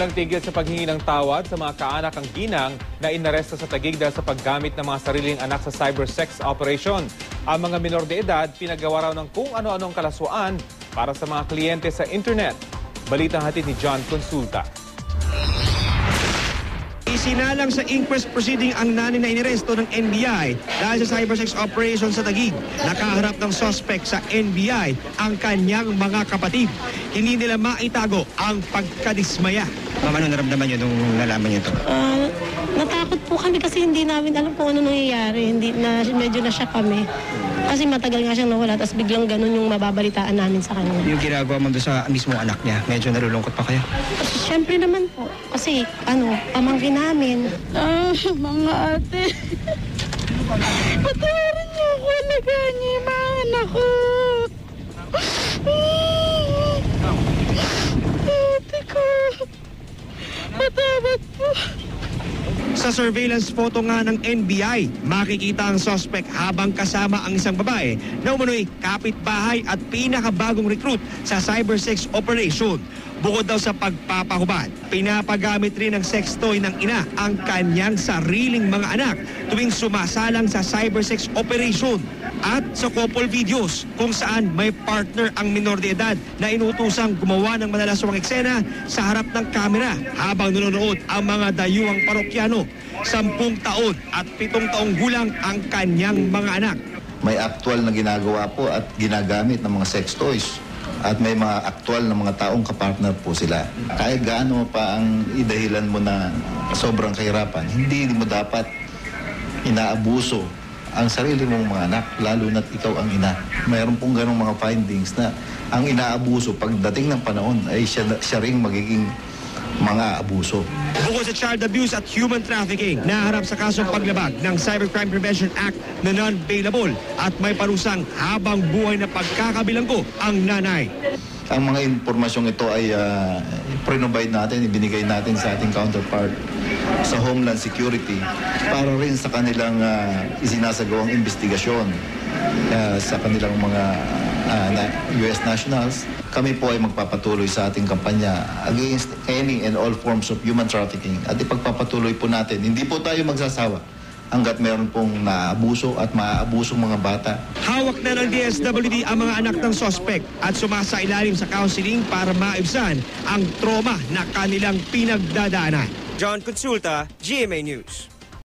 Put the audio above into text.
Walang tigil sa paghingi ng tawad sa mga kaanak ang ginang na inaresto sa Taguig dahil sa paggamit ng mga sariling anak sa cyber sex operation. Ang mga minor de edad pinagawa raw ng kung ano-anong kalaswaan para sa mga kliyente sa internet. Balitang hatid ni John Consulta. Isinalang sa inquest proceeding ang nanay na iniresto ng NBI dahil sa cybersex operation sa Taguig. Nakaharap ng suspect sa NBI ang kanyang mga kapatid. Hindi nila maitago ang pagkadismaya. Ma'am, ano naramdaman niyo nung nalaman niyo to? Ah, natakot po kami kasi hindi namin alam kung ano nangyayari. Hindi na medyo na siya kami. Kasi matagal nga siyang nawala tapos biglang ganun yung mababalitaan namin sa kanya. Yung ginagawa mo doon sa mismo anak niya, medyo nalulungkot pa kayo? Siyempre naman po kasi ano, pamangkin namin. Ah, mga ate. Patawarin niyo ako, yung mga anak ko. Ate ko. Patawad po. Sa surveillance photo nga ng NBI, makikita ang suspect habang kasama ang isang babae na umunoy kapitbahay at pinakabagong recruit sa cybersex operation. Bukod daw sa pagpapahubad, pinapagamit rin ng sex toy ng ina ang kanyang sariling mga anak tuwing sumasalang sa cybersex operation at sa couple videos kung saan may partner ang minor de edad na inutusang gumawa ng malalaswang eksena sa harap ng kamera habang nanonood ang mga dayuang parokyano. Sampung taon at pitong taong gulang ang kanyang mga anak. may actual na ginagawa po at ginagamit ng mga sex toys at may mga actual na mga taong kapartner po sila. Kahit gaano pa ang idahilan mo na sobrang kahirapan, hindi mo dapat inaabuso ang sarili mong mga anak, lalo na't ikaw ang ina. Mayroon pong ganong mga findings na ang inaabuso pagdating ng panahon ay siya, siya ring magiging mga abuso. Bukod sa child abuse at human trafficking, naharap sa kasong paglabag ng Cybercrime Prevention Act na non-bailable at may parusang habang buhay na pagkakabilanggo ang nanay. Ang mga impormasyong ito ay uh, provide natin, ibinigay natin sa ating counterpart sa Homeland Security para rin sa kanilang uh, isinasagawang investigasyon uh, sa kanilang mga uh, na- US nationals. Kami po ay magpapatuloy sa ating kampanya against any and all forms of human trafficking at ipagpapatuloy po natin. Hindi po tayo magsasawa hanggat meron pong naabuso at maaabusong mga bata Hawak na ng DSWD ang mga anak ng sospek at sumasa ilalim sa counseling para maibsan ang trauma na kanilang pinagdadaanan. John Consulta, GMA News.